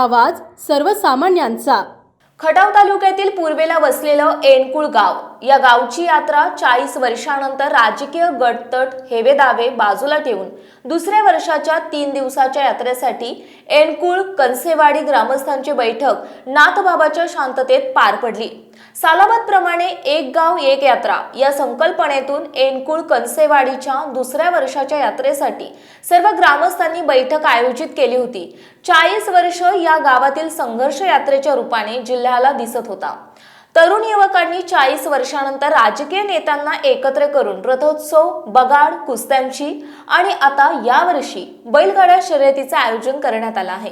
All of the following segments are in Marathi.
आवाज सर्वसामान्यांचा. खटाव तालुक्यातील पूर्वेला वसलेलं एनकुळ गाव. या गावची यात्रा चाळीस वर्षानंतर राजकीय गटतट हेवे दावे बाजूला ठेवून दुसऱ्या वर्षाच्या तीन दिवसाच्या यात्रेसाठी एनकुळ कनसेवाडी ग्रामस्थांची बैठक नाथबाबाच्या शांततेत पार पडली. सालाबाद प्रमाणे एक गाव एक यात्रा या संकल्पनेतून एनकुळ कनसेवाडीच्या दुसऱ्या वर्षाच्या यात्रेसाठी सर्व ग्रामस्थांनी बैठक आयोजित केली होती. चाळीस वर्ष या गावातील संघर्ष यात्रेच्या रूपाने जिल्ह्याला दिसत होता. तरुण युवकांनी चाळीस वर्षानंतर राजकीय नेत्यांना एकत्र करून रथोत्सव बगाड कुस्त्यांची आणि आता यावर्षी बैलगाड्या शर्यतीचं आयोजन करण्यात आलं आहे.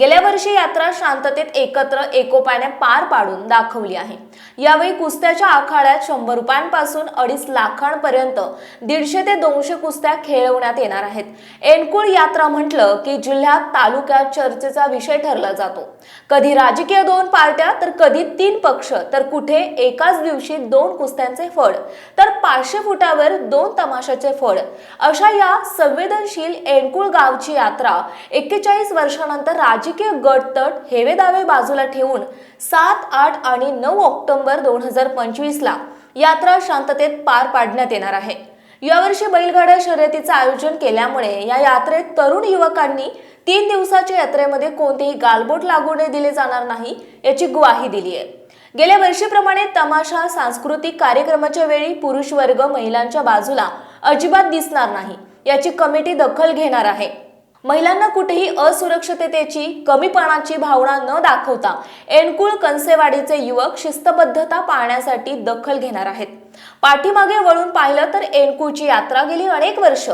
गेल्या वर्षी यात्रा शांततेत एकत्र एकोप्याने पार पाडून दाखवली आहे. यावेळी कुस्त्याच्या आखाड्यात शंभर रुपयांपासून अडीच लाखांपर्यंत दीडशे ते दोनशे कुस्त्या खेळवण्यात येणार आहेत. एनकुळ यात्रा म्हटलं की जिल्ह्यात तालुक्यात चर्चेचा विषय ठरला जातो. कधी राजकीय दोन पार्ट्या तर कधी तीन पक्ष तर तर कुठे एकाच दिवशी दोन कुस्त्यांचे फड तर पाचशे फुटावर दोन तमाशाचे फड अशा या संवेदनशील एणकुळ गावची यात्रा एक्केचाळीस वर्षानंतर राजकीय गटतट हेवे दावे बाजूला ठेवून सात आठ आणि नऊ ऑक्टोबर दोन हजार पंचवीसला यात्रा शांततेत पार पाडण्यात येणार आहे. यावर्षी बैलगाड्या शर्यतीचं आयोजन केल्यामुळे या यात्रेत तरुण युवकांनी तीन दिवसाच्या यात्रेमध्ये कोणतेही गालबोट लागू दिले जाणार नाही याची ग्वाही दिली आहे गेल्या वर्षीप्रमाणे तमाशा सांस्कृतिक कार्यक्रमाच्या वेळी पुरुष वर्ग महिलांच्या बाजूला अजिबात दिसणार नाही. याची कमिटी दखल घेणार आहे. महिलांना कुठेही असुरक्षिततेची कमीपणाची भावना न दाखवता एनकुळ कनसेवाडीचे युवक शिस्तबद्धता पाळण्यासाठी दखल घेणार आहेत. पाठीमागे वळून पाहिलं तर एनकुळची यात्रा गेली अनेक वर्ष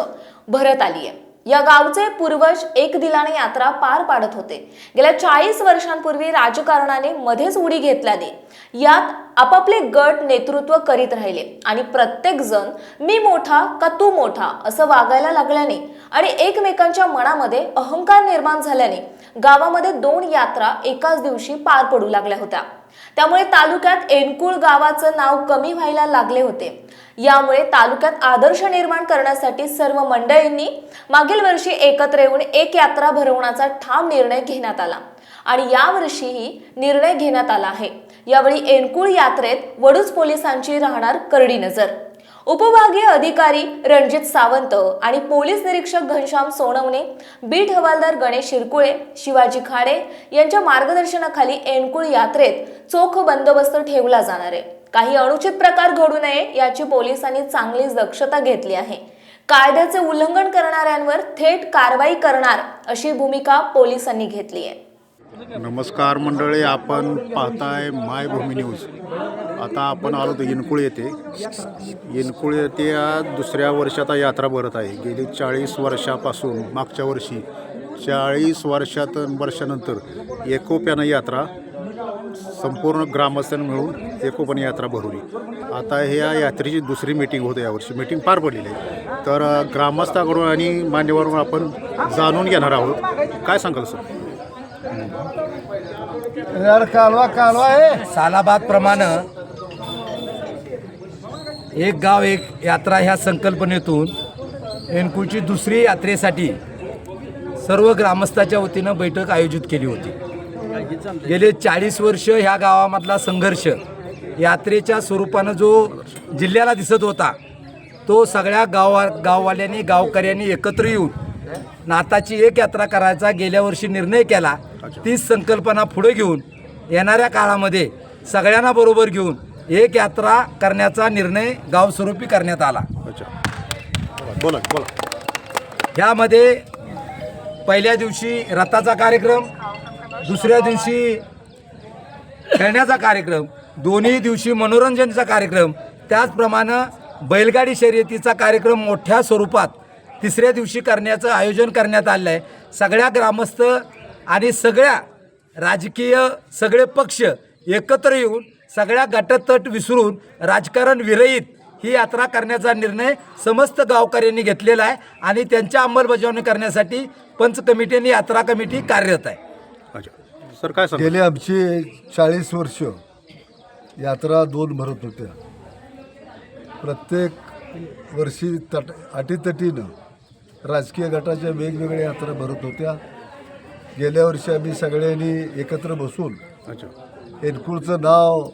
भरत आली आहे या गावचे पूर्वज एक दिलाने यात्रा पार पाडत होते. गेल्या चाळीस वर्षांपूर्वी राजकारणाने मध्येच उडी घेतल्याने यात आपापले गट नेतृत्व करीत राहिले आणि प्रत्येक जण मी मोठा का तू मोठा? असं वागायला लागल्याने आणि एकमेकांच्या मनामध्ये अहंकार निर्माण झाल्याने गावामध्ये दोन यात्रा एकाच दिवशी पार पडू लागल्या होत्या. त्यामुळे तालुक्यात एनकुळ गावाचं नाव कमी व्हायला लागले होते. यामुळे तालुक्यात आदर्श निर्माण करण्यासाठी सर्व मंडळींनी मागील वर्षी एकत्र येऊन एक यात्रा भरवण्याचा ठाम निर्णय घेण्यात आला. आणि यावर्षीही निर्णय घेण्यात आला आहे. यावेळी एनकुळ यात्रेत वडूज पोलिसांची राहणार करडी नजर. उपविभागीय अधिकारी रणजित सावंत आणि पोलीस निरीक्षक घनश्याम सोनवणे बीट हवालदार गणेश शिरकुळे शिवाजी खाडे यांच्या मार्गदर्शनाखाली एनकुळ यात्रेत चोख बंदोबस्त ठेवला जाणार आहे. काही अनुचित प्रकार घडू नये याची पोलिसांनी चांगलीच दक्षता घेतली आहे. कायद्याचे उल्लंघन करणाऱ्यांवर थेट कारवाई करणार अशी भूमिका पोलिसांनी घेतली आहे. नमस्कार मंडळी आपण पाहताय मायभूमी न्यूज. आता आपण आलो तर इनकुळ येथे. इनकुळ येथे दुसऱ्या वर्षात यात्रा भरत आहे. गेली चाळीस वर्षापासून मागच्या वर्षी चाळीस वर्षात वर्षानंतर एकोप्यानं यात्रा संपूर्ण ग्रामस्थांनी मिळून एकोपाने यात्रा भरवली. आता ह्या यात्रेची दुसरी मीटिंग होते यावर्षी. मीटिंग पार पडलेली आहे. तर ग्रामस्थाकडून आणि मान्यवरून आपण जाणून घेणार आहोत. काय सांगाल सर? कालवा कालवा आहे. सालाबाद प्रमाणे एक गाव एक यात्रा ह्या संकल्पनेतून एनकुळची दुसरी यात्रेसाठी सर्व ग्रामस्थाच्या वतीनं बैठक आयोजित केली होती. गेले चाळीस वर्ष ह्या गावामधला संघर्ष. यात्रेच्या स्वरूपानं जो जिल्ह्याला दिसत होता तो सगळ्या गावा गाववाल्यांनी गावकऱ्यांनी एकत्र येऊन नाताची एक यात्रा करायचा गेल्या वर्षी निर्णय केला. तीच संकल्पना पुढे घेऊन येणाऱ्या काळामध्ये सगळ्यांना बरोबर घेऊन एक यात्रा करण्याचा निर्णय गावस्वरूपी करण्यात आला. बोला. ह्यामध्ये पहिल्या दिवशी रथाचा कार्यक्रम दुसऱ्या दिवशी खेळण्याचा कार्यक्रम दोन्ही दिवशी मनोरंजनाचा कार्यक्रम त्याचप्रमाणे बैलगाडी शर्यतीचा कार्यक्रम मोठ्या स्वरूपात तिसऱ्या दिवशी करण्याचं आयोजन करण्यात आलं आहे सगळ्या ग्रामस्थ आणि सगळ्या राजकीय सगळे पक्ष एकत्र येऊन सगळ्या गटतट विसरून राजकारण विरहित ही यात्रा करण्याचा निर्णय समस्त गावकऱ्यांनी घेतलेला आहे आणि त्यांच्या अंमलबजावणी करण्यासाठी पंच कमिटी आणि यात्रा कमिटी कार्यरत आहे. अच्छा. सर काय सांगा? गेली आमची चाळीस वर्ष. यात्रा दोन भरत होत्या. प्रत्येक वर्षी तट अटीतटीनं राजकीय गटाच्या वेगवेगळ्या यात्रा भरत होत्या. गेल्या वर्षी आम्ही सगळ्यांनी एकत्र बसून अच्छा. एनकुळचं नाव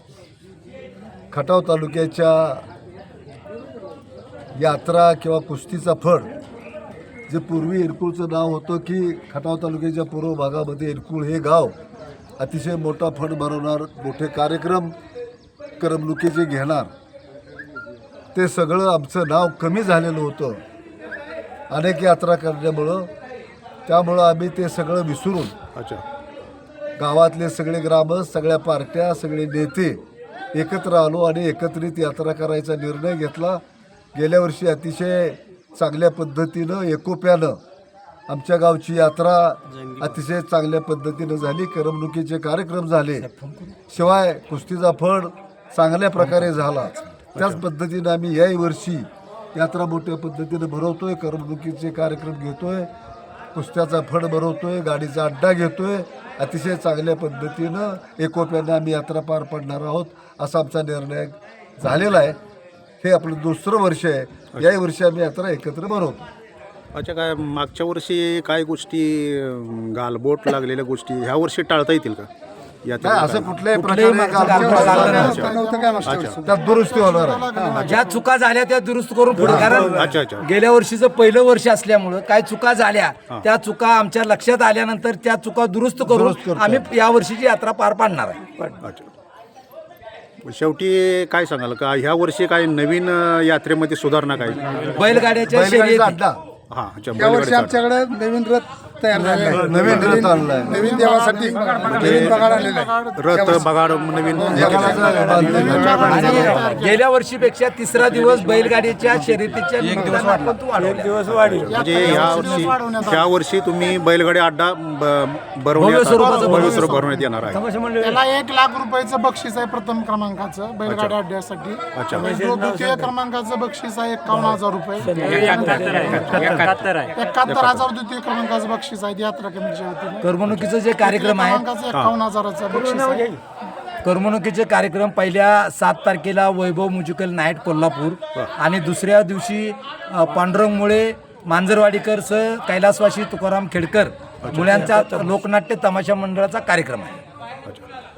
खटाव तालुक्याच्या यात्रा किंवा कुस्तीचा फड जे पूर्वी एरकुळचं नाव होतं की खटाव तालुक्याच्या पूर्व भागामध्ये एरकुळ हे गाव अतिशय मोठा फंड भरवणार मोठे कार्यक्रम करमणुकीचे घेणार. ते सगळं आमचं नाव कमी झालेलं होतं. अनेक यात्रा करण्यामुळं. त्यामुळं आम्ही ते सगळं विसरून अच्छा. गावातले सगळे ग्रामस्थ सगळ्या पार्ट्या सगळे नेते एकत्र आलो आणि एकत्रित यात्रा करायचा निर्णय घेतला. गेल्या वर्षी अतिशय चांगल्या पद्धतीनं एकोप्यानं आमच्या गावची यात्रा अतिशय चांगल्या पद्धतीनं झाली. करमणुकीचे कार्यक्रम झाले. शिवाय कुस्तीचा फड चांगल्या प्रकारे झाला. त्याच पद्धतीनं आम्ही याही वर्षी यात्रा मोठ्या पद्धतीनं भरवतोय. करमणुकीचे कार्यक्रम घेतोय. कुस्त्याचा फड भरवतोय. गाडीचा अड्डा घेतोय. अतिशय चांगल्या पद्धतीनं एकोप्यानं आम्ही यात्रा पार पडणार आहोत असा आमचा निर्णय झालेला आहे. हे आपलं दुसरं वर्ष आहे. याही वर्षी आम्ही यात्रा एकत्र भरवतो. अच्छा काय मागच्या वर्षी काय गोष्टी गालबोट लागलेल्या गोष्टी ह्या वर्षी टाळता येतील का? यात्रेला काय असं? कुठल्याही प्रकारे गालबोट त्यात दुरुस्ती होणार आहे. ज्या चुका झाल्या त्या दुरुस्त करून पुढे. कारण अच्छा अच्छा. गेल्या वर्षीचं पहिलं वर्ष असल्यामुळं काय चुका झाल्या त्या चुका आमच्या लक्षात आल्यानंतर त्या चुका दुरुस्त करून. आम्ही या वर्षीची यात्रा पार पाडणार आहे. अच्छा. शेवटी काय सांगाल का ह्या वर्षी काय नवीन अं, यात्रेमध्ये सुधारणा काय बैलगाड्याच्या बैलगाडीचा शर्यती अड्डा हा अच्छा या वर्षी बैलगाडीचा. आमच्याकडे नवीन रथ तयार झाला. नवीन रथ आणलाय. नवीन देवासाठी नवीन पगार आलेला आहे. रथ बघाड नवीन हे गेल्या वर्षीपेक्षा तिसरा दिवस बैलगाडीच्या शर्यतीच्या निमित्तानं आपण तो वाढवला. म्हणजे ह्या वर्षी ह्या वर्षी तुम्ही बैलगाडी अड्डा ब- भव्य भरवण्यात स्वरूपाचं भव्य स्वरूप भरवण्यात येणार आहे. त्याला एक लाख रुपयाचं बक्षीस आहे प्रथम क्रमांकाचं बैलगाड्या अड्ड्यासाठी. अच्छा. आणि दो- द्वितीय क्रमांकाचं बक्षीस आहे एकावन्न हजार रुपये. एकाहत्तर हजार द्वितीय क्रमांकाचं बक्षीस आहे यात्रा कमिटीच्या वतीने करमणुकीचं जे कार्यक्रम आहे एकावन्न हजाराचं बक्षीस आहे. करमणुकीचे कार्यक्रम पहिल्या सात तारखेला वैभव म्युझिकल नाईट कोल्हापूर आणि दुसऱ्या दिवशी अ, पांडुरंगमुळे मांजरवाडीकर सह कैलासवासी तुकाराम खेडकर मुलांचा लोकनाट्य तमाशा मंडळाचा कार्यक्रम आहे.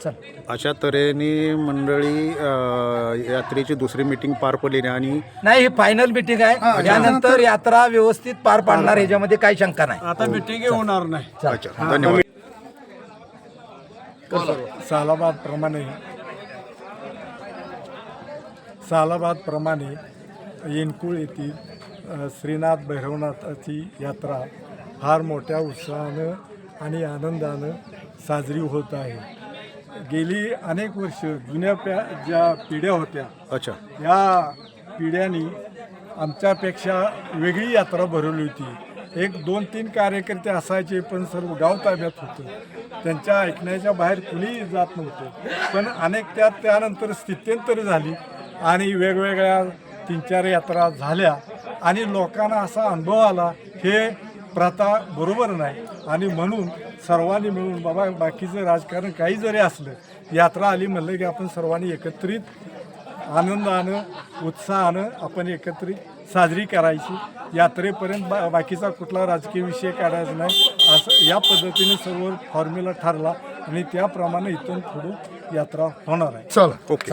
चल. अशा तऱ्हेने मंडळी अं, यात्रेची दुसरी मीटिंग पार पडली आणि नाही ही फायनल मिटिंग आहे. यानंतर यात्रा व्यवस्थित पार पाडणार ह्याच्यामध्ये काही शंका नाही. आता मिटिंग होणार नाही. अच्छा धन्यवाद. सालाबाद प्रमाणे सालाबाद प्रमाणे येनकुळ येथील अ, श्रीनाथ भैरवनाथाची यात्रा फार मोठ्या उत्साहानं आणि आनंदानं साजरी होत आहे. गेली अनेक वर्ष जुन्या प्या ज्या पिढ्या होत्या अच्छा. या पिढ्यांनी आमच्यापेक्षा वेगळी यात्रा भरवली होती. एक दोन तीन कार्यकर्ते असायचे पण सर्व गाव ताब्यात होतं. त्यांच्या ऐकण्याच्या बाहेर कुणीही जात नव्हतं. पण अनेक त्यात त्यानंतर स्थित्यंतर झाली आणि वेगवेगळ्या तीन चार यात्रा झाल्या आणि लोकांना असा अनुभव आला हे प्रथा बरोबर नाही. आणि म्हणून सर्वांनी मिळून बाबा बाकीचं राजकारण काही जरी असलं यात्रा आली म्हणलं की आपण सर्वांनी एकत्रित आनंदानं उत्साहानं आपण एकत्रित साजरी करायची. यात्रेपर्यंत बा बाकीचा कुठला राजकीय विषय काढायचा नाही. असं या पद्धतीने सर्व फॉर्म्युला ठरला आणि त्याप्रमाणे इथून पुढे यात्रा होणार आहे. चला. ओके.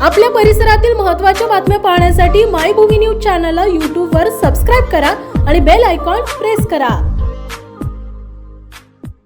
आपल्या परिसरातील महत्त्वाच्या बातम्या पाहण्यासाठी मायभूमी न्यूज चॅनलला यूट्यूबवर सबस्क्राईब करा आणि बेल आयकॉन प्रेस करा.